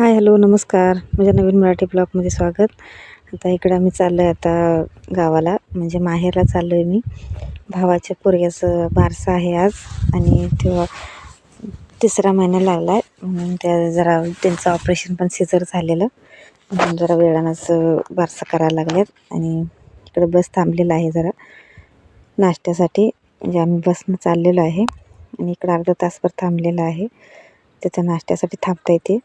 Hi hello नमस्कार. माझ्या नवीन मराठी ब्लॉगमध्ये स्वागत. आता इकडं आम्ही चाललो आहे आता गावाला. म्हणजे माहेरला चाललो आहे मी. भावाच्या पोरग्याचं बारसं आहे आज आणि तेव्हा तिसरा महिना लागला आहे म्हणून त्या जरा त्यांचं ऑपरेशन पण सिझर झालेलं. म्हणून जरा वेळानंच बारसं करायला लागल्यात. आणि इकडं बस थांबलेलं आहे जरा नाश्त्यासाठी. म्हणजे आम्ही बसनं चाललेलो आहे. आणि इकडं अर्धा तासभर थांबलेलं आहे. त्याच्या नाश्त्यासाठी थांबता येते.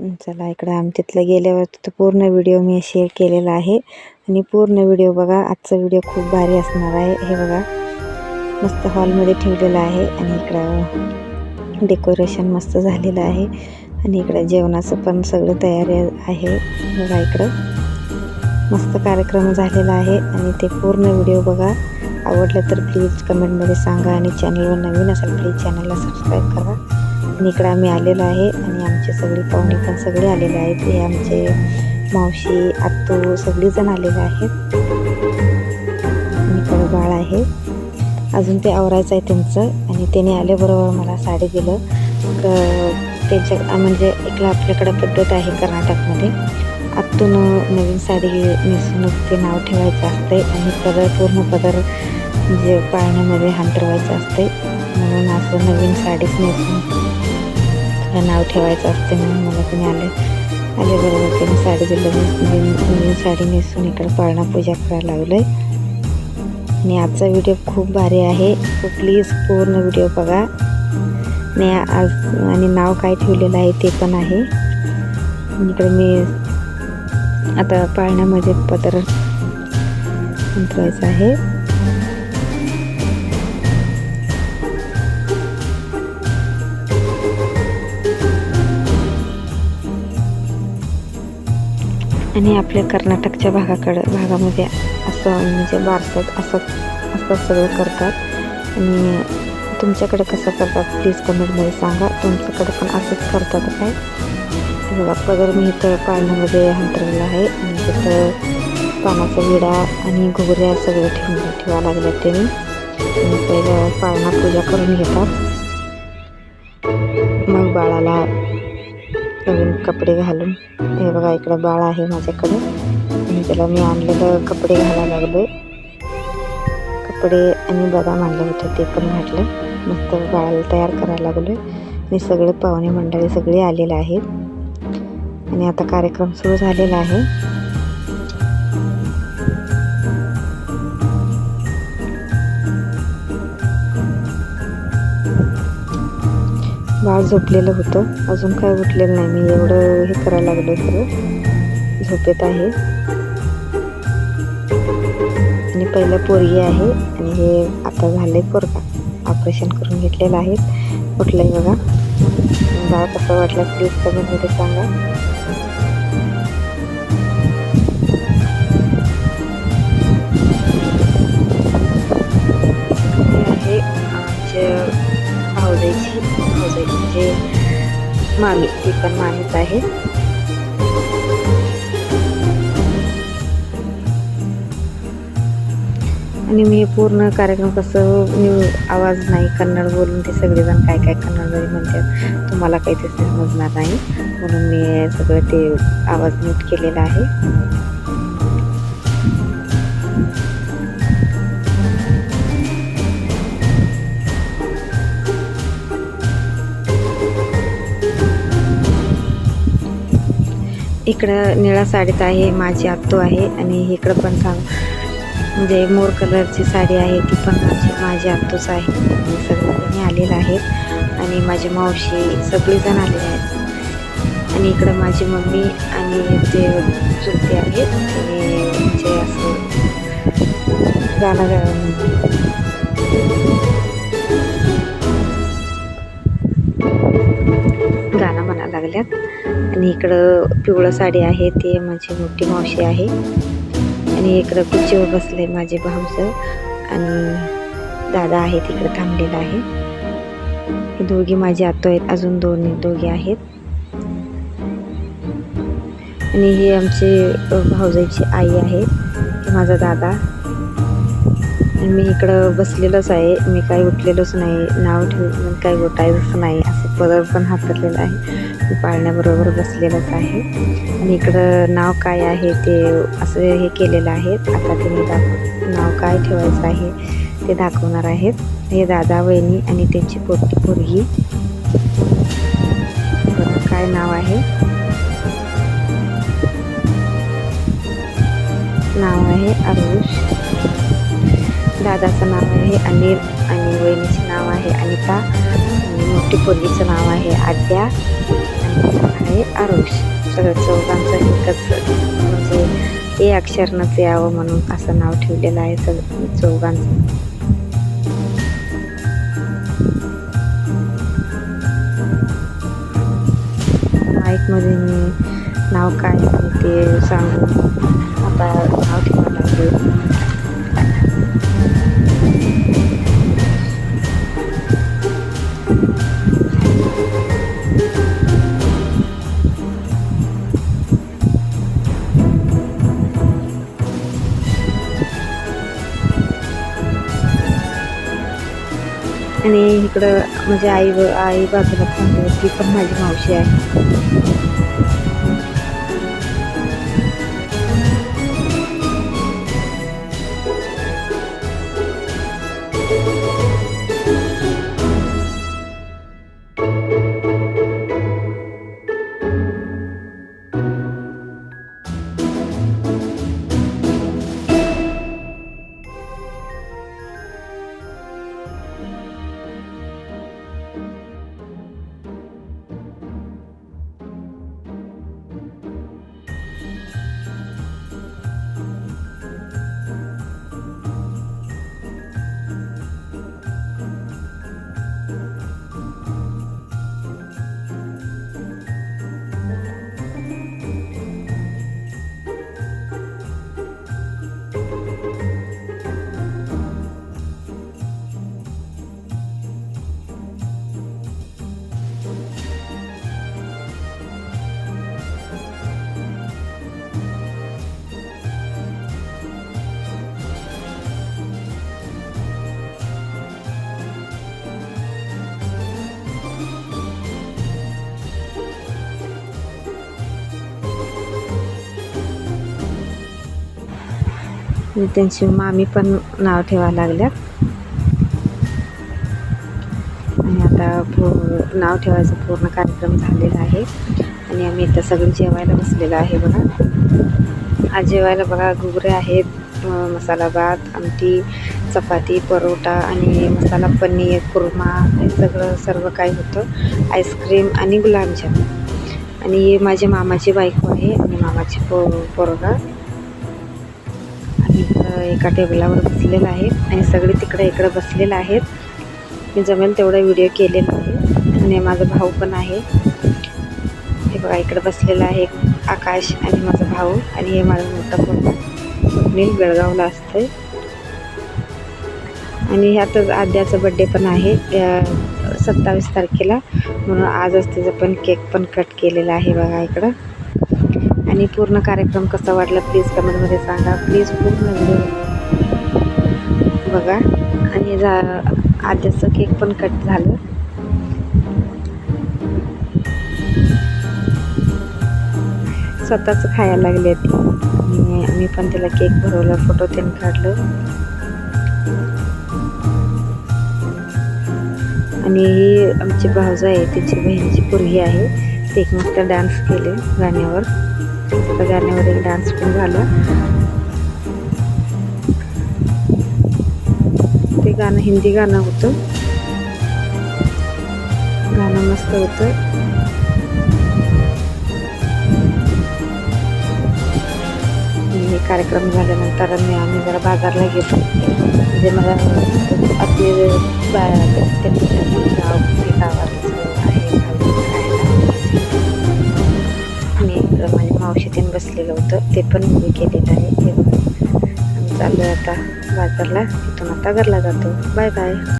चला इकडं आम तिथलं गेल्यावर तिथं पूर्ण व्हिडिओ मी शेअर केलेला आहे. आणि पूर्ण व्हिडिओ बघा आजचा व्हिडिओ खूप भारी असणार आहे. हे बघा मस्त हॉलमध्ये ठेवलेलं आहे. आणि इकडं डेकोरेशन मस्त झालेलं आहे. आणि इकडं जेवणाचं पण सगळं तयारी आहे. बघा इकडं मस्त कार्यक्रम झालेला आहे. आणि ते पूर्ण व्हिडिओ बघा. आवडलं तर प्लीज कमेंटमध्ये सांगा. आणि चॅनलवर नवीन असेल प्लीज चॅनलला सबस्क्राईब करा. आणि इकडं आम्ही आलेलो आहे आणि आमचे सगळे पाहुणे पण सगळे आलेले आहेत. हे आमचे मावशी आत्तू सगळीजण आलेले आहेत. आणि इकडं बाळ आहे. अजून ते आवरायचं आहे त्यांचं आणि त्याने आल्याबरोबर मला साडी दिलं. त्यांच्या म्हणजे इकडं आपल्याकडं पद्धत आहे कर्नाटकमध्ये. आत्तून नवीन साडी नेसून ते नाव ठेवायचं असते आणि पदर पूर्ण पदर म्हणजे पाळण्यामध्ये हांतरवायचं असते म्हणून असं नवीन साडीच नेसून नाव ठेवायचं असते म्हणून मला तुम्ही आले. आल्याबरोबर त्यांनी साडी दिलं. मी साडी नेसून इकडं पाळणा पूजा करायला लागलं आहे आणि आजचा व्हिडिओ खूप भारी आहे. तो प्लीज पूर्ण व्हिडिओ बघा. आणि आज आणि नाव काय ठेवलेलं आहे ते पण आहे. इकडे मी आता पाळण्यामध्ये पदर उतरायचं आहे. आणि आपल्या कर्नाटकच्या भागाकडं भागामध्ये असं म्हणजे बारसत असं असं सगळं करतात. आणि तुमच्याकडे कसं करतात प्लीज कमेंटमध्ये सांगा. तुमच्याकडे पण असंच करतात काय? बघा पदर मी इथं पाळण्यामध्ये अंतरलेलं आहे. म्हणजे आणि तिथं पानाचा विडा आणि घुगऱ्या सगळं ठेवून ठेवा लागल्या त्यांनी. आणि पहिलं पाळणा पूजा करून घेतात. मग बाळाला नवीन कपडे घालून. हे बघा इकडं बाळ आहे माझ्याकडे. आणि त्याला मी आणलेलं कपडे घालायला लागले कपडे आणि बदाम आणले होते ते पण घातले. मस्त बाळाला तयार करायला लागलो आणि सगळे पाहुणे मंडळी सगळे आलेले आहेत. आणि आता कार्यक्रम सुरू झालेला आहे. बाळ झोपलेलं होतं. अजून काय उठलेलं नाही. मी एवढं हे करायला लागलो सगळं. झोपेत आहे. आणि पहिलं पोरगी आहे. आणि हे आता झाले पोरगा ऑपरेशन करून घेतलेलं आहे. उठलंय बघा. बाळ कसं वाटलं प्लीज कमेंटमध्ये सांगा. आणि मी पूर्ण कार्यक्रम कसं न्यू आवाज नाही कन्नड बोलून ते सगळेजण काय काय कन्नडमध्ये म्हणतात तुम्हाला काही ते समजणार नाही. म्हणून मी सगळं ते आवाज नीट केलेला आहे. इकडं निळा साडीत आहे माझी आत्तू आहे आणि इकडं पण सांग. म्हणजे मोर कलरची साडी आहे ती पण माझी माझी आत्तूच आहे. आणि सगळेजणी आलेले आहेत आणि माझी मावशी सगळेजण आलेले आहेत. आणि इकडं माझी मम्मी आणि जे चुलते आहेत ते म्हणजे असं गाणं गाणं म्हणायला लागल्यात. आणि इकडं पिवळं साडी आहे ते माझी मोठी मावशी आहे. आणि इकडं खुर्चीवर बसले माझे भाऊचं आणि दादा आहे तिकडं थांबलेला आहे. हे दोघी माझे आतो आहेत अजून दोन दोघे आहेत. आणि हे आमचे भाऊजाईची आई आहे माझा दादा. मी इकडं बसलेलोच आहे मी काही उठलेलोच नाही नाव ठेवून काही उठायचंच नाही असं पदर पण हातरलेलं आहे. मी पाळण्याबरोबर बसलेलंच आहे. आणि इकडं नाव काय आहे ते असं हे केलेलं आहे. आता ते मी दाख नाव काय ठेवायचं आहे ते दाखवणार आहेत. हे दादा वहिनी आणि त्यांची पोटी पोरगी. काय नाव आहे? नाव आहे आरुष दादाचं नाव आहे अनिल आणि वहिनीचे नाव आहे अनिता. आणि मोठी पोरगीचं नाव आहे आद्या. आहे आरुष सगळं चौघांचं एकच म्हणजे ए अक्षरनंच यावं म्हणून असं नाव ठेवलेलं आहे सगळं चौघांचं माईकमध्ये मी नाव काय आहे ते सांगून आता नाव ठेवायला लागले आणि इकडं म्हणजे आई व आई बाजूला पण माझी मावशी आहे. त्यांची मामी पण नाव ठेवायला लागल्यात. आणि आता नाव ठेवायचा पूर्ण कार्यक्रम झालेला आहे. आणि आम्ही इथं सगळी जेवायला बसलेलो आहे बघा. आज जेवायला बघा घुगरे आहेत मसाला भात आमटी चपाती परोटा आणि मसाला पनीर कुर्मा हे सगळं सर्व काही होतं. आईस्क्रीम आणि गुलाबजाम. आणि माझ्या मामाची बायको आहे आणि मामाची पो पोरगा. एका टेबलावर बसलेलं आहे आणि सगळे तिकडे इकडं बसलेलं आहेत. मी जमेल तेवढा व्हिडिओ केलेला आहे आणि माझा भाऊ पण आहे. हे बघा इकडं बसलेला आहे आकाश आणि माझा भाऊ आणि हे माझा मोठा मुलगा स्वप्नील बेळगावला असतंय. आणि ह्यातच आद्याचा बड्डे पण आहे सत्तावीस तारखेला. म्हणून आजच त्याचा पण केक पण कट केलेला आहे बघा इकडं. आणि पूर्ण कार्यक्रम कसा वाटला प्लीज कमेंटमध्ये सांगा. प्लीज पूर्ण व्हिडिओ बघा. आणि जा आद्याचं केक पण कट झालं. स्वतःच खायला लागले ती आणि आम्ही पण त्याला केक भरवला फोटो तेन काढलं. आणि ही आमची भाऊजा आहे तिची बहिणीची पोरगी आहे. ते एक डान्स केले गाण्यावर. त्या गाण्यावर एक डान्स पण झाला. ते गाणं हिंदी गाणं होतं. गाणं मस्त होतं. हे कार्यक्रम झाल्यानंतर मी आम्ही जरा बाजारला गेलो. म्हणजे मला आपले बा- त्यांनी गाव ते आहे. तिथे बसलेलं होतं. ते पण मी केलेलं आहे ते आम्ही चाललो आता बाजारला. तिथून आता घरला जातो. Bye bye